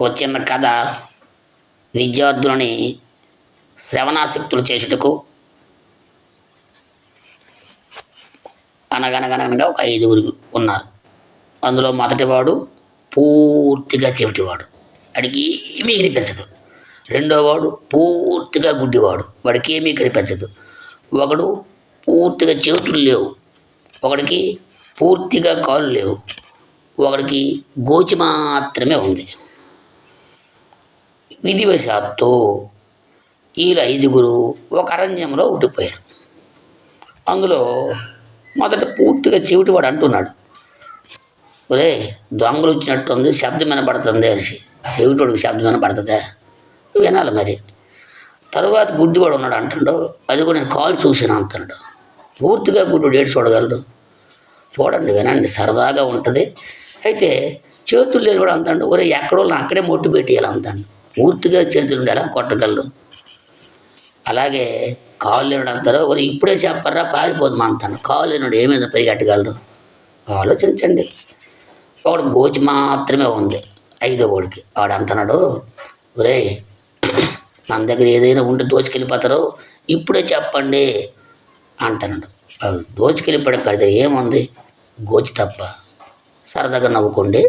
ఒక చిన్న కథ విద్యార్థులని శ్రవణాసక్తులు చేసుటకు అనగనగనగా ఒక ఐదుగురు ఉన్నారు. అందులో మొదటివాడు పూర్తిగా చెవిటివాడు. వాడికి ఏమీ కనిపించదు. రెండోవాడు పూర్తిగా గుడ్డివాడు. వాడికి ఏమీ కనిపించదు. ఒకడు పూర్తిగా చేతులు లేవు. ఒకడికి పూర్తిగా కాళ్ళు లేవు. ఒకడికి గోచి మాత్రమే ఉంది. విధివశాత్తు. వీళ్ళు ఐదుగురు ఒక అరణ్యంలో ఉండిపోయారు. అందులో మొదట పూర్తిగా చెవిటివాడు అంటున్నాడు ఒరే దొంగలు వచ్చినట్టుంది శబ్దం వినపడుతుంది అనేసి. చెవిటోడికి శబ్దం వినపడుతుందా వినాలి మరి. తర్వాత గుడ్డివాడు ఉన్నాడు అంటాడు అది కూడా నేను కాల్ చూసాను అంటాడు. పూర్తిగా గుడ్డు ఏడు చూడగలడు చూడండి వినండి సరదాగా ఉంటుంది. అయితే చేతులు లేరు కూడా అంతాడు ఒరే ఎక్కడో అక్కడే మొట్టు పెట్టేయాలి అంతాడు పూర్తిగా చేతులు ఉండి ఎలా కొట్టగలడు అలాగే కాలు అంటారు ఒరే ఇప్పుడే చెప్పర్రా పారిపోదు మా అంటాను. లేనుడు ఏమైనా పరిగెట్టగలరు ఆలోచించండి. ఒకడు గోచి మాత్రమే ఉంది. ఐదో వాడికి వాడు అంటున్నాడు ఒరే మన దగ్గర ఏదైనా ఉంటే దోచుకెళ్ళిపోతారో. ఇప్పుడే చెప్పండి అంటున్నాడు. దోచుకెళ్ళిపోయాడు కదా ఏముంది? గోచి తప్ప. సరదాగా నవ్వుకోండి.